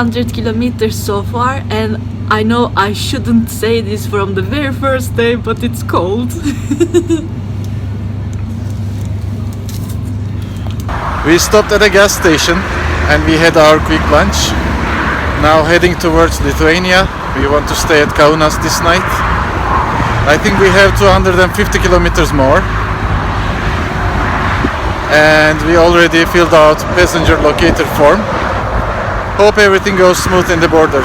200 kilometers so far, and I know I shouldn't say this from the very first day, but it's cold. We stopped at a gas station and we had our quick lunch. Now heading towards Lithuania. We want to stay at Kaunas this night. I think we have 250 kilometers more. And we already filled out passenger locator form. Hope everything goes smooth in the border.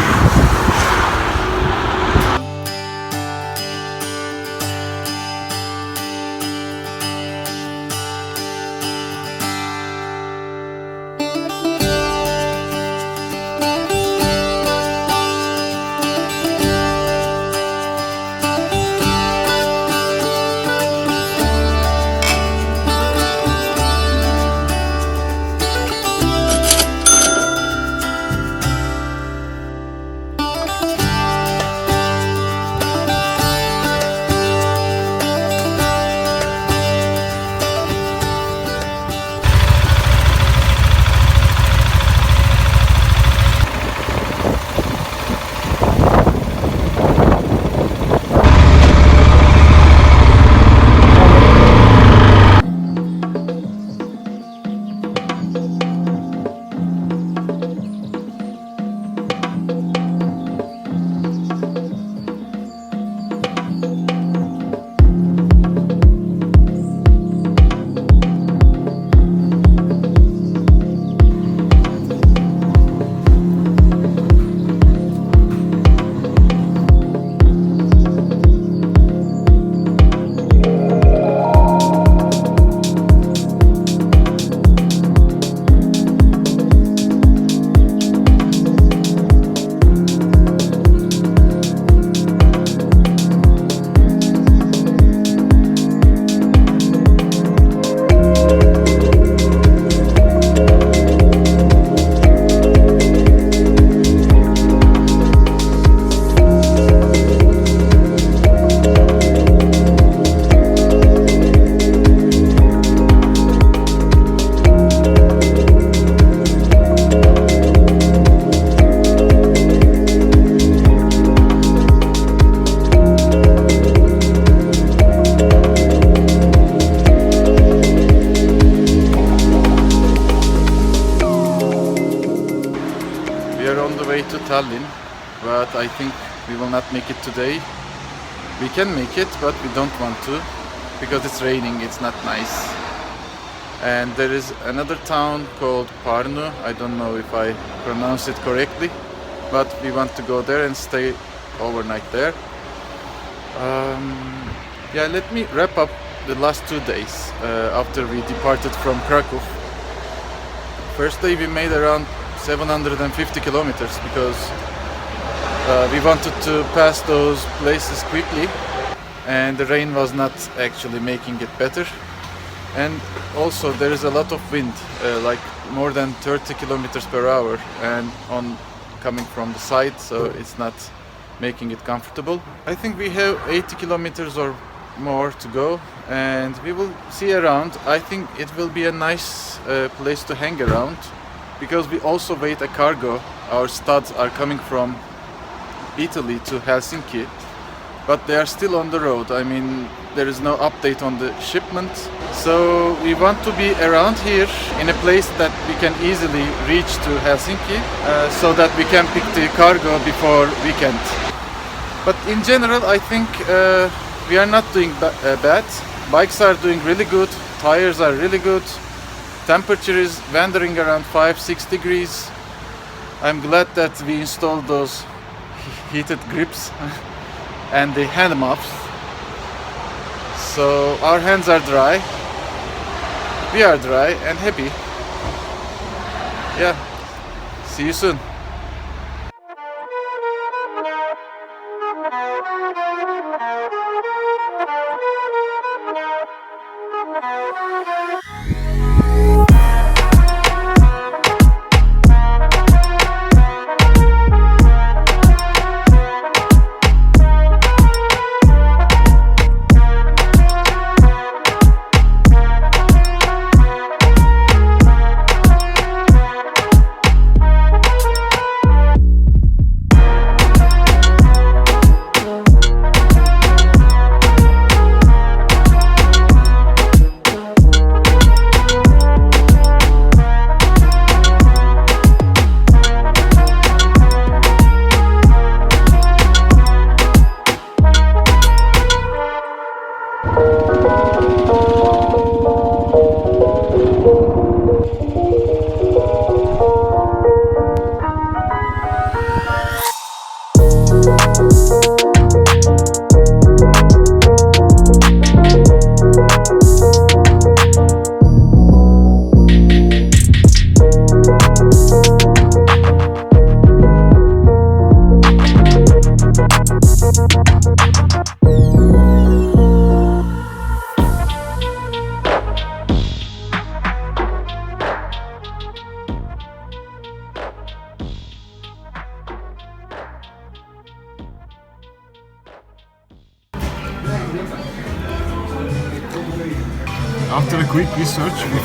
I think we will not make it today. We can make it, but we don't want to because it's raining, it's not nice. And there is another town called Parnu. I don't know if I pronounce it correctly, but we want to go there and stay overnight there. Um, yeah, let me wrap up the last two days uh, after we departed from Krakow. First day we made around 750 kilometers because uh, we wanted to pass those places quickly and the rain was not actually making it better. And also there is a lot of wind uh, like more than 30 kilometers per hour and on coming from the side so it's not making it comfortable. I think we have 80 kilometers or more to go and we will see around. I think it will be a nice uh, place to hang around because we also wait a cargo. Our studs are coming from italy to helsinki but they are still on the road i mean there is no update on the shipment so we want to be around here in a place that we can easily reach to helsinki uh, so that we can pick the cargo before weekend but in general, I think uh, we are not doing ba- uh, bad. Bikes are doing really good. Tires are really good. Temperature is wandering around 5 6 degrees. I'm glad that we installed those heated grips and the hand muffs. So our hands are dry. We are dry and happy. Yeah. See you soon.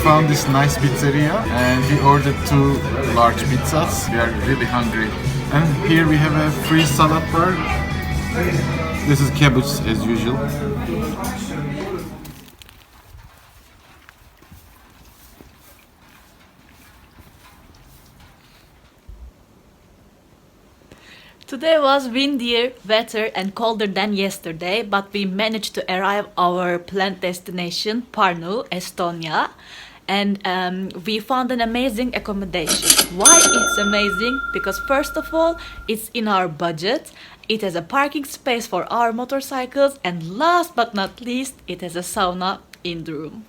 Found this nice pizzeria and we ordered two large pizzas. We are really hungry. And here we have a free salad bar. This is cabbage as usual. Today was windier, wetter, and colder than yesterday, but we managed to arrive our planned destination, Parnu, Estonia, and um, we found an amazing accommodation. Why it's amazing? Because first of all, it's in our budget. It has a parking space for our motorcycles, and last but not least, it has a sauna in the room.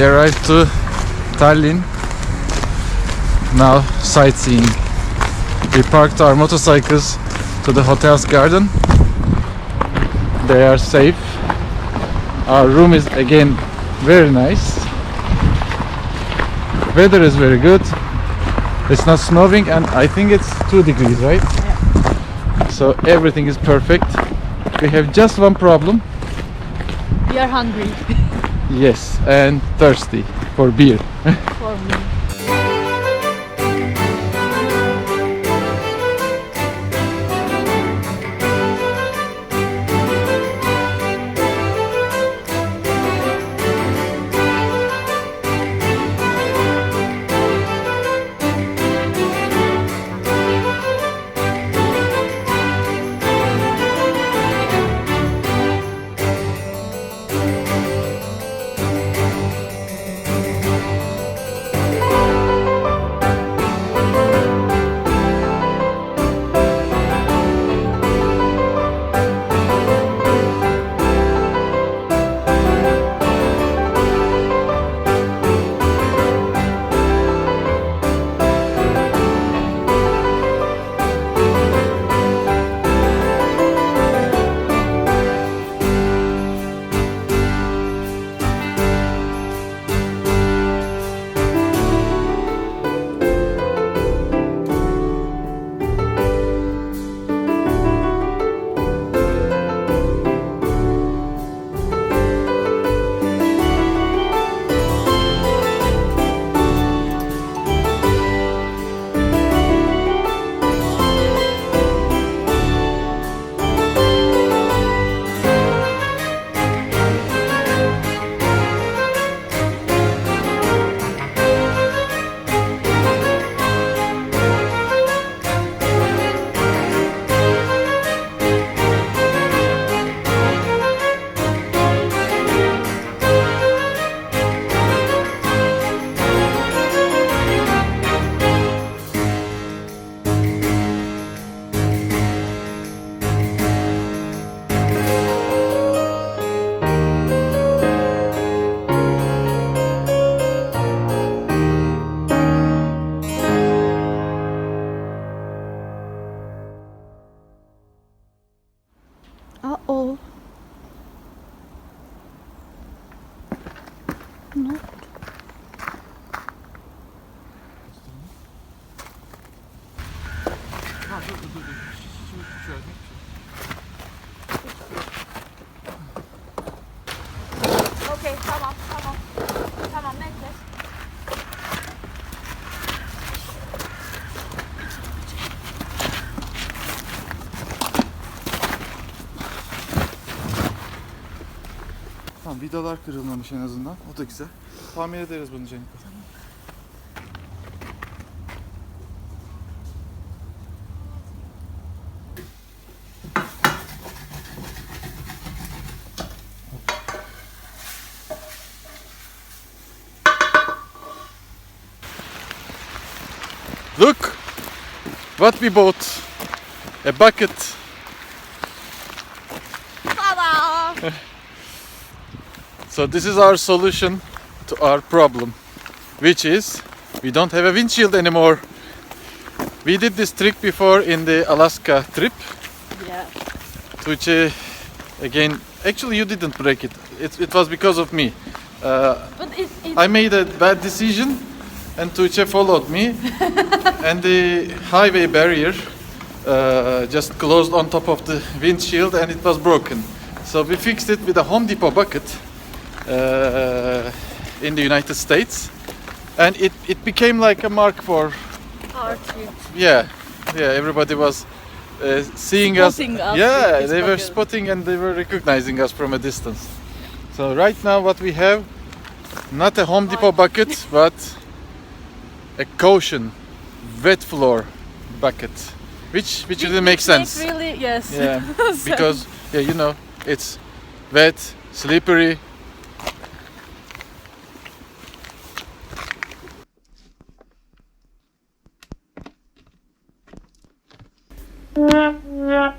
We arrived to Tallinn. Now sightseeing. We parked our motorcycles to the hotel's garden. They are safe. Our room is again very nice. Weather is very good. It's not snowing and I think it's 2 degrees, right? Yeah. So everything is perfect. We have just one problem. We are hungry Yes, and thirsty for beer. for me. Tamam vidalar kırılmamış en azından. O da güzel. Tamir ederiz bunu Cenk. Look what we bought. A bucket. Tada! So this is our solution to our problem, which is we don't have a windshield anymore. We did this trick before in the Alaska trip, Yeah. which uh, again, actually you didn't break it. It, it was because of me. Uh, But it, it I made a bad decision, and Tuğçe followed me, and the highway barrier uh, just closed on top of the windshield, and it was broken. So we fixed it with a Home Depot bucket uh, in the United States, and it, it became like a mark for trip. yeah, yeah. Everybody was uh, seeing Spotting us. Yeah, they were spotting and they were recognizing us from a distance. So right now, what we have, not a Home Depot bucket, but a caution wet floor bucket, which which really makes sense. Really, yes. Yeah, because yeah, you know, it's wet, slippery. Yeah, yeah.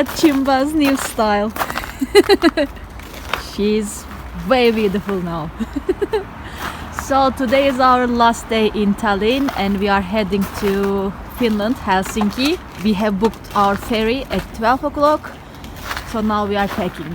At Chimba's new style. She's very beautiful now. so today is our last day in Tallinn and we are heading to Finland, Helsinki. We have booked our ferry at 12 o'clock. So now we are packing.